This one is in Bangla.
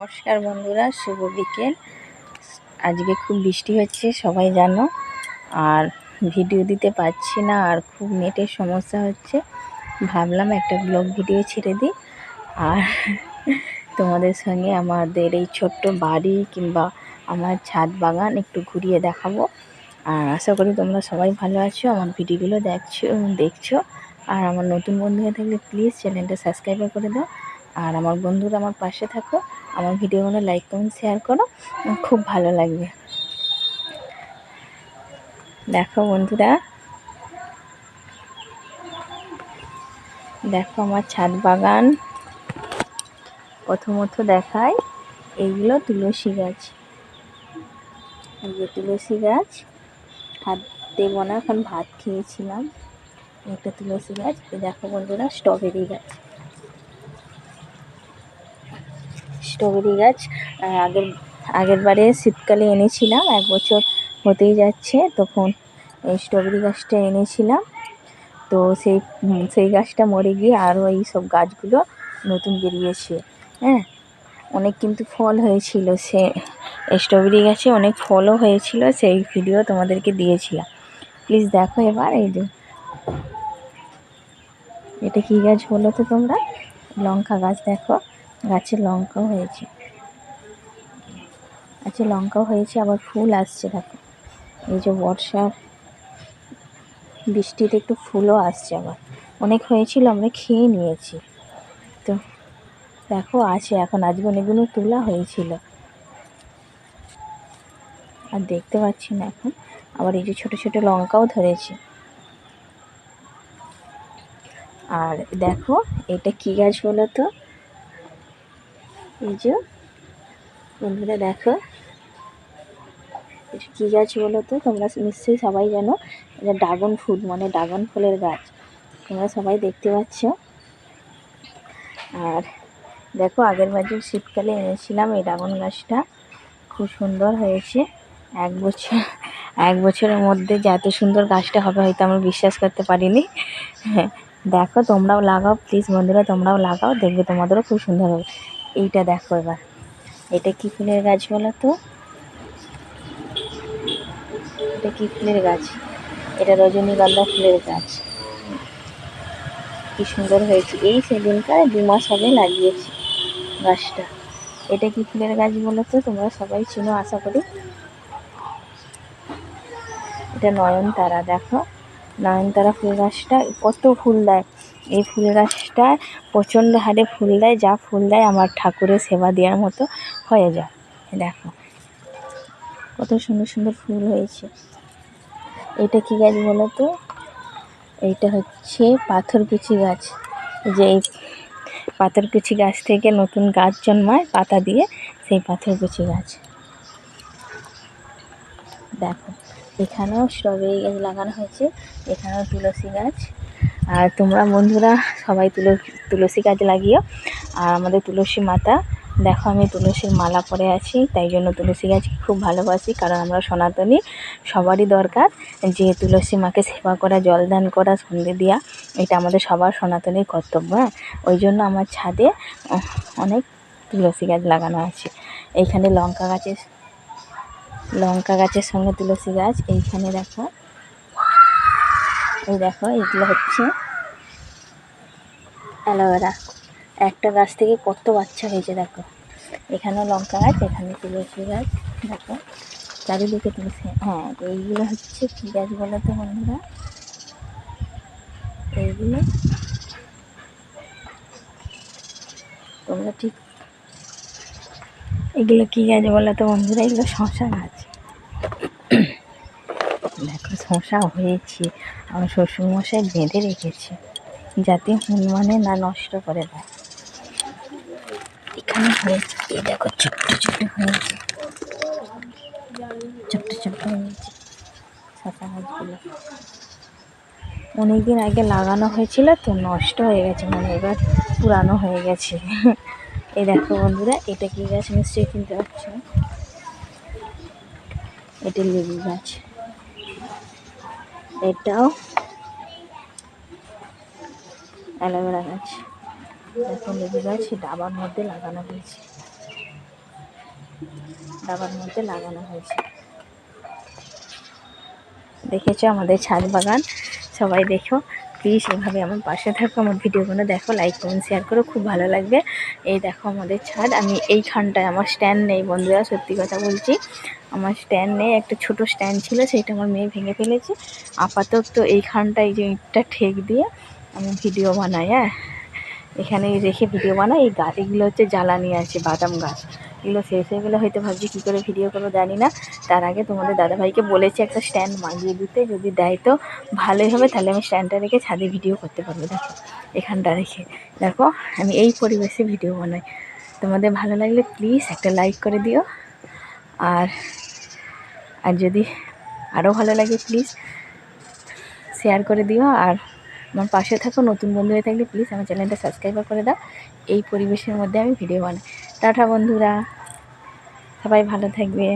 নমস্কার বন্ধুরা, শুভ বিকেল। আজকে খুব বৃষ্টি হচ্ছে, সবাই জানো। আর ভিডিও দিতে পারছি না, আর খুব নেটের সমস্যা হচ্ছে। ভাবলাম একটা ব্লগ ভিডিও ছেড়ে দিই। আর তোমাদের সঙ্গে আমাদের এই ছোট্ট বাড়ি কিংবা আমার ছাদ বাগান একটু ঘুরিয়ে দেখাবো। আর আশা করি তোমরা সবাই ভালো আছো, আমার ভিডিওগুলো দেখছ দেখছ। আর আমার নতুন বন্ধু হয়ে থাকলে প্লিজ চ্যানেলটা সাবস্ক্রাইব করে দাও। আর আমার বন্ধুরা আমার পাশে থাকো, আমার ভিডিওগুলো লাইক কমেন্ট শেয়ার করো, খুব ভালো লাগবে। দেখো বন্ধুরা। দেখো আমার ছাদ বাগান। প্রথমত দেখায় এইগুলো তুলসী গাছ। এই যে তুলসী গাছ। ভাত দেবো না এখন ভাত খেয়েছিলাম। একটা তুলসী গাছ। দেখো বন্ধুরা স্ট্রবেরি গাছ। স্ট্রবেরি গাছ। আগের আগের বারে শীতকালে এনেছিলাম, এক বছর হতেই যাচ্ছে, তখন এই স্ট্রবেরি গাছটা এনেছিলাম। তো সেই সেই গাছটা মরে গিয়ে আরও এই সব গাছগুলো নতুন বেরিয়েছে হ্যাঁ? অনেক কিন্তু ফল হয়েছিল, সে স্ট্রবেরি গাছে অনেক ফলও হয়েছিল, সেই ভিডিও তোমাদেরকে দিয়েছিলাম। প্লিজ দেখো এবার, এই যে। এটা কী গাছ বলো তো তোমরা? লঙ্কা গাছ দেখো। গাছে লঙ্কাও হয়েছে। গাছে লঙ্কাও হয়েছে, আবার ফুল আসছে দেখো। এই যে বর্ষার বৃষ্টিতে একটু ফুলও আসছে আবার। অনেক হয়েছিল, আমরা খেয়ে নিয়েছি। তো দেখো, আছে এখন আজকে অনেকগুলো তোলা হয়েছিল। আর দেখতে পাচ্ছি না এখন। আবার এই যে ছোটো ছোটো লঙ্কাও ধরেছে। আর দেখো, এটা কী গাছ বলো তো? এই যে, বন্ধুরা দেখো, এটা কী গাছ বলো তো? তোমরা নিশ্চয়ই সবাই জানো, এটা ড্রাগন ফুল মানে ড্রাগন ফুলের গাছ। তোমরা সবাই দেখতে পাচ্ছ। আর দেখো, আগের বছর শীতকালে এনেছিলাম এই ড্রাগন গাছটা। খুব সুন্দর হয়েছে। এক বছর, এক বছরের মধ্যে যে এত সুন্দর গাছটা হবে, হয়তো আমরা বিশ্বাস করতে পারিনি। দেখো, তোমরাও লাগাও প্লিজ বন্ধুরা, তোমরাও লাগাও, দেখবে তোমাদেরও খুব সুন্দর হবে। এইটা দেখো এবার। এটা কী ফুলের গাছ বলো তো? এটা কী ফুলের গাছ? এটা রজনীগন্ধা ফুলের গাছ। কি সুন্দর হয়েছে। এই সেদিনকার দু মাস আগে লাগিয়েছি গাছটা। এটা কি ফুলের গাছ বলো তো? তোমরা সবাই চিনো, আশা করি। এটা নয়নতারা, দেখো। নয়নতারা ফুল গাছটা কত ফুল দেয়। এই ফুল গাছটা প্রচণ্ড হারে ফুল দেয়, যা ফুল দেয় আমার ঠাকুরের সেবা দেওয়ার মতো হয়ে যায়। দেখো, কত সুন্দর সুন্দর ফুল হয়েছে। এটা কী গাছ বলো তো? এইটা হচ্ছে পাথরকুচি গাছ। যে এই পাথরকুচি গাছ থেকে নতুন গাছ জন্মায় পাতা দিয়ে সেই পাথরকুচি গাছ। দেখো, এখানেও স্ট্রবেরি গাছ লাগানো হয়েছে, এখানেও তুলসী গাছ। আর তোমরা বন্ধুরা সবাই তুলো, তুলসী গাছ লাগিও। আর আমাদের তুলসী মাতা, দেখো আমি তুলসীর মালা পরে আছি, তাই জন্য তুলসী গাছকে খুব ভালোবাসি, কারণ আমরা সনাতনী, সবারই দরকার যে তুলসী মাকে সেবা করা, জল দান করা, সন্ধে দেওয়া এটা আমাদের সবার সনাতনীর কর্তব্য হ্যাঁ? ওই জন্য আমার ছাদে অনেক তুলসী গাছ লাগানো আছে। এইখানে লঙ্কা গাছের লঙ্কা গাছের সঙ্গে তুলসী গাছ, এইখানে দেখো। এই দেখো, এগুলো হচ্ছে অ্যালোভেরা। একটা গাছ থেকে কত বাচ্চা হয়েছে দেখো। এখানেও লঙ্কা গাছ, এখানে তুলসী গাছ, দেখো। চারিদিকে তুলসী হ্যাঁ এইগুলো হচ্ছে কী গাছ বলো তো বন্ধুরা? এইগুলো। তোমরা ঠিক এগুলো কী গাছ বলো তো বন্ধুরা? এগুলো শশা গাছ। দেখো শশা হয়েছে। আমার শ্বশুরমশাই বেঁধে রেখেছে। যাতে হনুমানে না নষ্ট করে দেয়। এখানে হয়েছে। এই দেখো, ছোট্ট ছোট্ট হয়েছে। ছোট্ট ছোট্ট হয়েছে। শশা গাছগুলো। অনেকদিন আগে লাগানো হয়েছিল তো নষ্ট হয়ে গেছে। মানে এবার পুরানো হয়ে গেছে। এই দেখো বন্ধুরা, এটা কি গাছ? নিশ্চয়ই কিনতে পারছ। এটা লেবু গাছ। এটাও। অ্যালোভেরা গাছ। দেখো লেবু গাছ ডাবার মধ্যে লাগানো হয়েছে। ডাবার মধ্যে লাগানো হয়েছে। দেখেছ আমাদের ছাদ বাগান? সবাই দেখো। প্লিজ এভাবে আমার পাশে থাকো, আমার ভিডিওগুলো দেখো লাইক কমেন্ট শেয়ার করো, খুব ভালো লাগবে। এই দেখো আমাদের ছাদ, আমি এইখানটায় আমার স্ট্যান্ড নেই বন্ধুরা, সত্যি কথা বলছি। আমার স্ট্যান্ড নেই, একটা ছোট স্ট্যান্ড ছিল সেইটা আমার মেয়ে ভেঙে ফেলেছে। আপাতত এইখানটায় যে ইটটা ঠেক দিয়ে আমি ভিডিও বানাই হ্যাঁ? এখানে রেখে ভিডিও বানাই, এই গাছ এগুলো হচ্ছে জ্বালানি আছে, বাদাম গাছ। এগুলো শেষ হয়ে গেলে হয়তো ভাবছি কী করে ভিডিও করব জানি না। তার আগে তোমাদের দাদাভাইকে বলেছি একটা স্ট্যান্ড মাগিয়ে দিতে। যদি দেয় তো ভালোই হবে, তাহলে আমি স্ট্যান্ডটা রেখে ছাদে ভিডিও করতে পারব, দেখো, এখানটা রেখে। দেখো, আমি এই পরিবেশে ভিডিও বানাই। তোমাদের ভালো লাগলে প্লিজ একটা লাইক করে দিও। আর আর যদি আরও ভালো লাগে প্লিজ শেয়ার করে দিও। আর আমার পাশে থাকো, নতুন বন্ধু হয়ে থাকলে প্লিজ আমার চ্যানেলটা সাবস্ক্রাইব করে দাও। এই পরিবেশের মধ্যে আমি ভিডিও বানাই। টাটা বন্ধুরা। সবাই ভালো থাকবে।